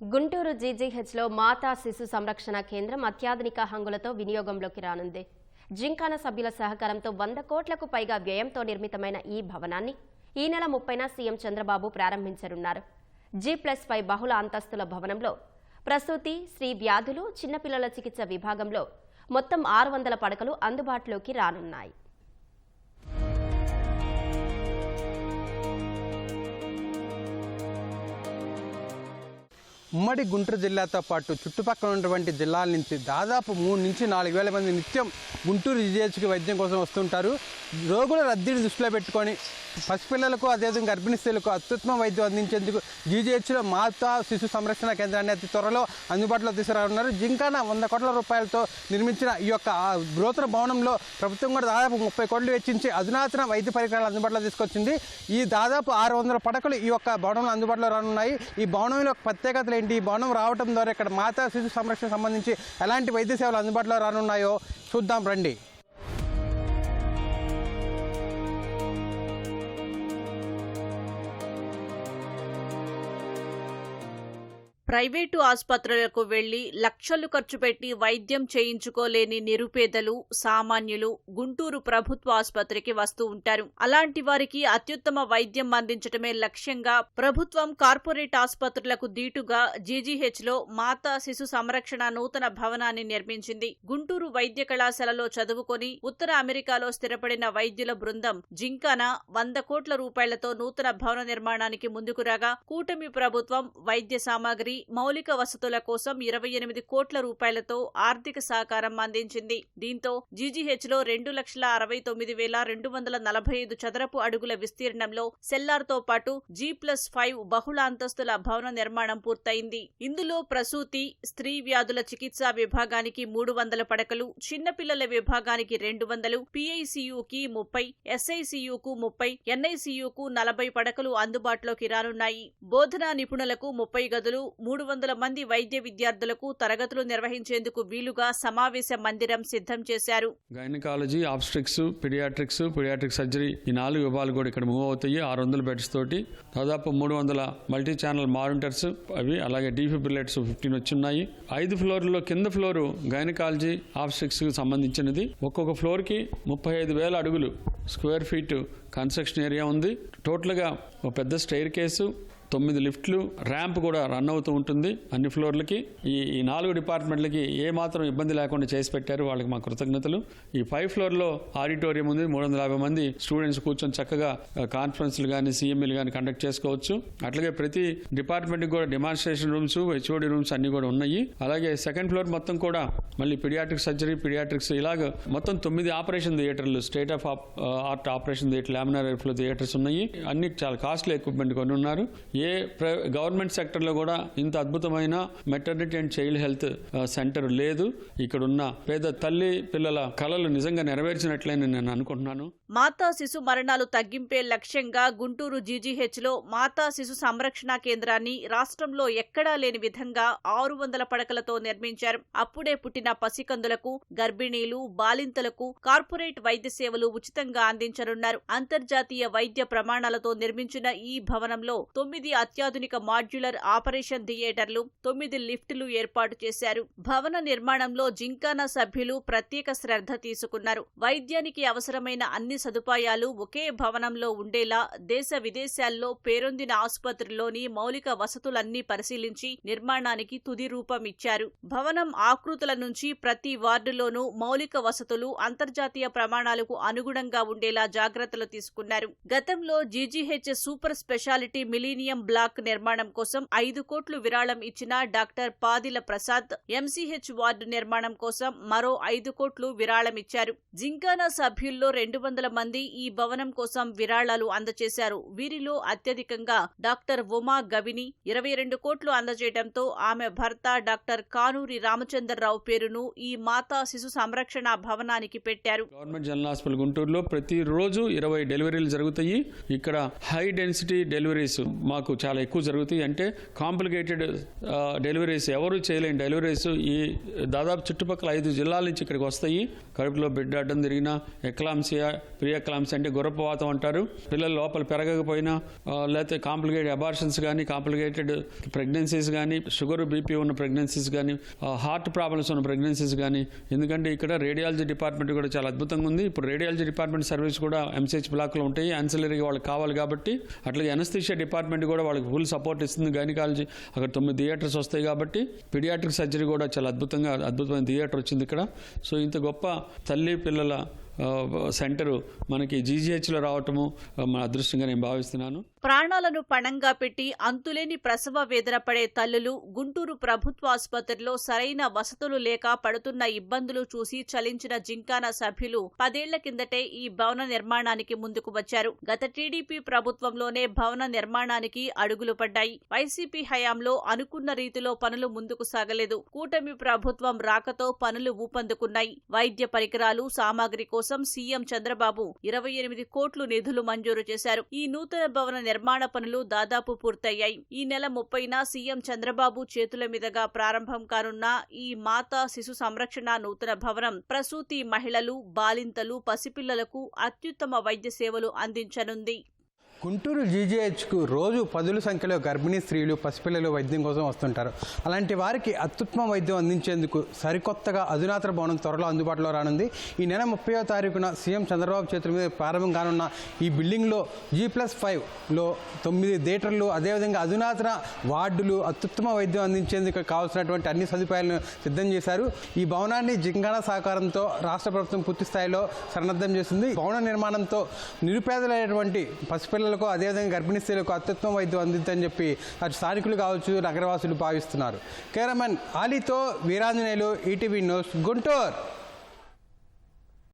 గుంటూరు జీజీహెచ్లో మాతా శిశు సంరక్షణ కేంద్రం అత్యాధునిక హంగులతో వినియోగంలోకి రానుంది. జింకాన సభ్యుల సహకారంతో వంద కోట్లకు పైగా వ్యయంతో నిర్మితమైన ఈ భవనాన్ని ఈ నెల ముప్పైన సీఎం చంద్రబాబు ప్రారంభించనున్నారు. జీ ప్లస్ ఫైవ్ బహుళ అంతస్తుల భవనంలో ప్రసూతి స్త్రీ వ్యాధులు చిన్నపిల్లల చికిత్స విభాగంలో మొత్తం ఆరు వందల పడకలు అందుబాటులోకి రానున్నాయి. ఉమ్మడి గుంటూరు జిల్లాతో పాటు చుట్టుపక్కల ఉన్నటువంటి జిల్లాల నుంచి దాదాపు మూడు నుంచి నాలుగు వేల మంది నిత్యం గుంటూరు జిహెచ్కి వైద్యం కోసం వస్తుంటారు. రోగుల రద్దీని దృష్టిలో పెట్టుకొని పసిపిల్లలకు అదేవిధంగా గర్భిణీ స్త్రీలకు అత్యుత్తమ వైద్యం అందించేందుకు జీజీహెచ్లో మాతా శిశు సంరక్షణ కేంద్రాన్ని అతి త్వరలో అందుబాటులో తీసుకురానున్నారు. జింకాన వంద కోట్ల రూపాయలతో నిర్మించిన ఈ యొక్క ఆ నూతన భవనంలో ప్రభుత్వం కూడా దాదాపు ముప్పై కోట్లు వెచ్చించి అధునాతన వైద్య పరికరాలు అందుబాటులో తీసుకొచ్చింది. ఈ దాదాపు ఆరు వందల పడకలు ఈ యొక్క భవనంలో అందుబాటులో రానున్నాయి. ఈ భవనంలో యొక్క ప్రత్యేకతలు ఏంటి? ఈ భవనం రావడం ద్వారా ఇక్కడ మాతా శిశు సంరక్షణ సంబంధించి ఎలాంటి వైద్య సేవలు అందుబాటులో రానున్నాయో చూద్దాం రండి. ప్రైవేటు ఆసుపత్రులకు వెళ్ళి లక్షలు ఖర్చు పెట్టి వైద్యం చేయించుకోలేని నిరుపేదలు సామాన్యులు గుంటూరు ప్రభుత్వ ఆసుపత్రికి వస్తూ ఉంటారు. అలాంటి వారికి అత్యుత్తమ వైద్యం అందించడమే లక్ష్యంగా ప్రభుత్వం కార్పొరేట్ ఆసుపత్రులకు దీటుగా జీజీహెచ్లో మాతా శిశు సంరక్షణ నూతన భవనాన్ని నిర్మించింది. గుంటూరు వైద్య కళాశాలలో చదువుకొని ఉత్తర అమెరికాలో స్థిరపడిన వైద్యుల బృందం జింకాన వంద కోట్ల రూపాయలతో నూతన భవన నిర్మాణానికి ముందుకు రాగా కూటమి ప్రభుత్వం వైద్య సామాగ్రి మౌలిక వసతుల కోసం ఇరవై ఎనిమిది కోట్ల రూపాయలతో ఆర్థిక సహకారం అందించింది. దీంతో జీజీహెచ్లో రెండు లక్షల అరవై తొమ్మిది వేల రెండు వందల నలభై ఐదు చదరపు అడుగుల విస్తీర్ణంలో సెల్లార్తో పాటు జీ ప్లస్ ఫైవ్ బహుళ అంతస్తుల భవన నిర్మాణం పూర్తయింది. ఇందులో ప్రసూతి స్త్రీ వ్యాధుల చికిత్సా విభాగానికి మూడు వందల పడకలు చిన్నపిల్లల విభాగానికి రెండు వందలు పిఐసియుకి ముప్పై ఎస్ఐసియుకు ముప్పై ఎన్ఐసియుకు నలభై పడకలు అందుబాటులోకి రానున్నాయి. బోధనా నిపుణులకు ముప్పై గదులు మూడు వందల మంది వైద్య విద్యార్థులకు తరగతులు నిర్వహించేందుకు వీలుగా సమావేశ మందిరం సిద్ధం చేశారు. Gynaecology obstetrics paediatrics paediatric surgery ఈ నాలుగు విభాగాలు కూడా ఇక్కడ మూవ్ అవుతాయి. ఆరు వందల బెడ్స్ తోటి దాదాపు మూడు వందల మల్టీ ఛానల్ మానిటర్స్ అవి అలాగే డీఫిబ్రిలేటర్స్ ఫిఫ్టీన్ వచ్చున్నాయి. ఐదు ఫ్లోర్లో కింద ఫ్లోరు గైనకాలజీ ఆబ్స్ట్రిక్స్కు సంబంధించినది. ఒక్కొక్క ఫ్లోర్కి ముప్పై ఐదు వేల అడుగులు స్క్వేర్ ఫీట్ కన్స్ట్రక్షన్ ఏరియా ఉంది. టోటల్గా ఒక పెద్ద స్టైర్ కేసు తొమ్మిది లిఫ్ట్లు ర్యాంప్ కూడా రన్ అవుతూ ఉంటుంది అన్ని ఫ్లోర్లకి. ఈ ఈ నాలుగు డిపార్ట్మెంట్లకి ఏ మాత్రం ఇబ్బంది లేకుండా చేసి పెట్టారు వాళ్ళకి మా కృతజ్ఞతలు. ఈ ఫైవ్ ఫ్లోర్లో ఆడిటోరియం ఉంది మూడు వందల యాభై మంది స్టూడెంట్స్ కూర్చొని చక్కగా కాన్ఫరెన్స్లు కానీ సీఎంఈలు కానీ కండక్ట్ చేసుకోవచ్చు. అట్లాగే ప్రతి డిపార్ట్మెంట్కి కూడా డిమాన్స్ట్రేషన్ రూమ్స్ హెచ్ఓడి రూమ్స్ అన్ని కూడా ఉన్నాయి. అలాగే సెకండ్ ఫ్లోర్ మొత్తం కూడా మళ్ళీ పిడియాట్రిక్ సర్జరీ పిడియాట్రిక్స్ ఇలాగ మొత్తం తొమ్మిది operation theatres state of art operation theatre laminar flow theatres ఉన్నాయి. అన్ని చాలా కాస్ట్లీ ఎక్విప్మెంట్ కొని ఉన్నారు. ఏ ప్ర- గవర్నమెంట్ సెక్టర్లో కూడా ఇంత అద్భుతమైన maternity and child health centre లేదు. ఇక్కడ ఉన్న పేద తల్లి పిల్లల కళలు నిజంగా నెరవేర్చినట్లేని నేను అనుకుంటున్నాను. మాతా శిశు మరణాలు తగ్గింపే లక్ష్యంగా గుంటూరు జీజీహెచ్లో మాతా శిశు సంరక్షణ కేంద్రాన్ని రాష్ట్రంలో ఎక్కడా లేని విధంగా ఆరు వందల పడకలతో నిర్మించారు. అప్పుడే పుట్టిన పసికందులకు గర్భిణీలు బాలింతలకు కార్పొరేట్ వైద్య సేవలు ఉచితంగా అందించనున్నారు. అంతర్జాతీయ వైద్య ప్రమాణాలతో నిర్మించిన ఈ భవనంలో తొమ్మిది అత్యాధునిక మాడ్యులర్ ఆపరేషన్ థియేటర్లు తొమ్మిది లిఫ్టులు ఏర్పాటు చేశారు. భవన నిర్మాణంలో జింకానా సభ్యులు ప్రత్యేక శ్రద్ధ తీసుకున్నారు. వైద్యానికి అవసరమైన అన్ని సదుపాయాలు ఒకే భవనంలో ఉండేలా దేశ విదేశాల్లో పేరొందిన ఆసుపత్రిలోని మౌలిక వసతులన్నీ పరిశీలించి నిర్మాణానికి తుది రూపం ఇచ్చారు. భవనం ఆకృతుల నుంచి ప్రతి వార్డులోనూ మౌలిక వసతులు అంతర్జాతీయ ప్రమాణాలకు అనుగుణంగా ఉండేలా జాగ్రత్తలు తీసుకున్నారు. గతంలో GGH super speciality millennium block నిర్మాణం కోసం ఐదు కోట్లు విరాళం ఇచ్చిన doctor Padila Prasad MCH ward నిర్మాణం కోసం మరో ఐదు కోట్లు విరాళం ఇచ్చారు. జింకానా సభ్యుల్లో రెండు వందల మంది ఈ భవనం కోసం విరాళాలు అందజేశారు. వీరిలో అత్యధికంగా డాక్టర్ ఉమా గవిని ఇరవై రెండు కోట్లు అందజేయడంతో ఆమె భర్త డాక్టర్ కానూరి రామచంద్రరావు పేరును ఈ మాతా శిశు సంరక్షణ భవనానికి పెట్టారు. గవర్నమెంట్ జనరల్ హాస్పిటల్ గుంటూరులో ప్రతిరోజు ఇరవై డెలివరీలు జరుగుతాయి. ఇక్కడ హై డెన్సిటీ డెలివరీస్ మాకు మాకు చాలా ఎక్కువ జరుగుతాయి. అంటే కాంప్లికేటెడ్ డెలివరీస్ ఎవరు చేయలేని డెలివరీస్ ఈ దాదాపు చుట్టుపక్కల ఐదు జిల్లాల నుంచి ఇక్కడికి వస్తాయి. కడుపులో బిడ్డ అడ్డం తిరిగిన ఎక్లాంసియా ప్రీ అంటే గుర్రపవాతం అంటారు. పిల్లలు లోపల పెరగకపోయినా లేకపోతే కాంప్లికేటెడ్ అబార్షన్స్ కానీ కాంప్లికేటెడ్ ప్రెగ్నెన్సీస్ కానీ షుగర్ బీపీ ఉన్న ప్రెగ్నెన్సీస్ కానీ హార్ట్ ప్రాబ్లమ్స్ ఉన్న ప్రెగ్నెన్సీస్ కానీ ఎందుకంటే ఇక్కడ రేడియాలజీ డిపార్ట్మెంట్ కూడా చాలా అద్భుతంగా ఉంది. ఇప్పుడు రేడియాలజీ డిపార్ట్మెంట్ సర్వీస్ కూడా ఎంసీహెచ్ బ్లాక్లో ఉంటాయి. యాన్సిలరీ వాళ్ళకి కావాలి కాబట్టి అట్లాగే ఎనస్థిషియా డిపార్ట్మెంట్ కూడా వాళ్ళకి ఫుల్ సపోర్ట్ ఇస్తుంది గైనకాలజీ. అక్కడ తొమ్మిది థియేటర్స్ వస్తాయి కాబట్టి పిడియాట్రిక్ సర్జరీ కూడా చాలా అద్భుతంగా అద్భుతమైన థియేటర్ వచ్చింది ఇక్కడ. సో ఇంత గొప్ప తల్లి పిల్లల సెంటర్ మనకి జీజీహెచ్లో రావటము మన అదృష్టంగా నేను భావిస్తున్నాను. ప్రాణాలను పణంగా పెట్టి అంతులేని ప్రసవ వేదన పడే తల్లులు గుంటూరు ప్రభుత్వ ఆసుపత్రిలో సరైన వసతులు లేక పడుతున్న ఇబ్బందులు చూసి చలించిన జింకాన సభ్యులు పదేళ్ళ కిందటే ఈ భవన నిర్మాణానికి ముందుకు వచ్చారు. గత టీడీపీ ప్రభుత్వంలోనే భవన నిర్మాణానికి అడుగులు పడ్డాయి. వైసీపీ హయాంలో అనుకున్న రీతిలో పనులు ముందుకు సాగలేదు. కూటమి ప్రభుత్వం రాకతో పనులు ఊపందుకున్నాయి. వైద్య పరికరాలు సామాగ్రి కోసం సీఎం చంద్రబాబు ఇరవై ఎనిమిది కోట్లు నిధులు మంజూరు చేశారు. ఈ నూతన భవన నిర్మాణ పనులు దాదాపు పూర్తయ్యాయి. ఈ నెల ముప్పైన సీఎం చంద్రబాబు చేతుల మీదుగా ప్రారంభం కానున్న ఈ మాతా శిశు సంరక్షణ నూతన భవనం ప్రసూతి మహిళలు బాలింతలు పసిపిల్లలకు అత్యుత్తమ వైద్య సేవలు అందించనుంది. గుంటూరు జీజీహెచ్కు రోజు పదుల సంఖ్యలో గర్భిణీ స్త్రీలు పసిపిల్లలు వైద్యం కోసం వస్తుంటారు. అలాంటి వారికి అత్యుత్తమ వైద్యం అందించేందుకు సరికొత్తగా అధునాతన భవనం త్వరలో అందుబాటులో రానుంది. ఈ నెల ముప్పయో తారీఖున సీఎం చంద్రబాబు చేతుల మీద ప్రారంభం కానున్న ఈ బిల్డింగ్లో జీ ప్లస్ ఫైవ్లో తొమ్మిది థియేటర్లు అదేవిధంగా అధునాతన వార్డులు అత్యుత్తమ వైద్యం అందించేందుకు కావాల్సినటువంటి అన్ని సదుపాయాలను సిద్ధం చేశారు. ఈ భవనాన్ని జింగాణ సహకారంతో రాష్ట్ర ప్రభుత్వం పూర్తి స్థాయిలో సన్నద్ధం చేసింది. భవన నిర్మాణంతో నిరుపేదలైనటువంటి పసిపిల్ల పసిపిల్లలకు అదేవిధంగా గర్భిణీ స్త్రీలకు అత్యుత్తమ వైద్యం అందిద్దని చెప్పి అటు స్థానికులు కావచ్చు నగరవాసులు భావిస్తున్నారు. కెమెరామెన్ ఆలీతో వీరాంజనేయులు ఈటీవీ న్యూస్ గుంటూరు.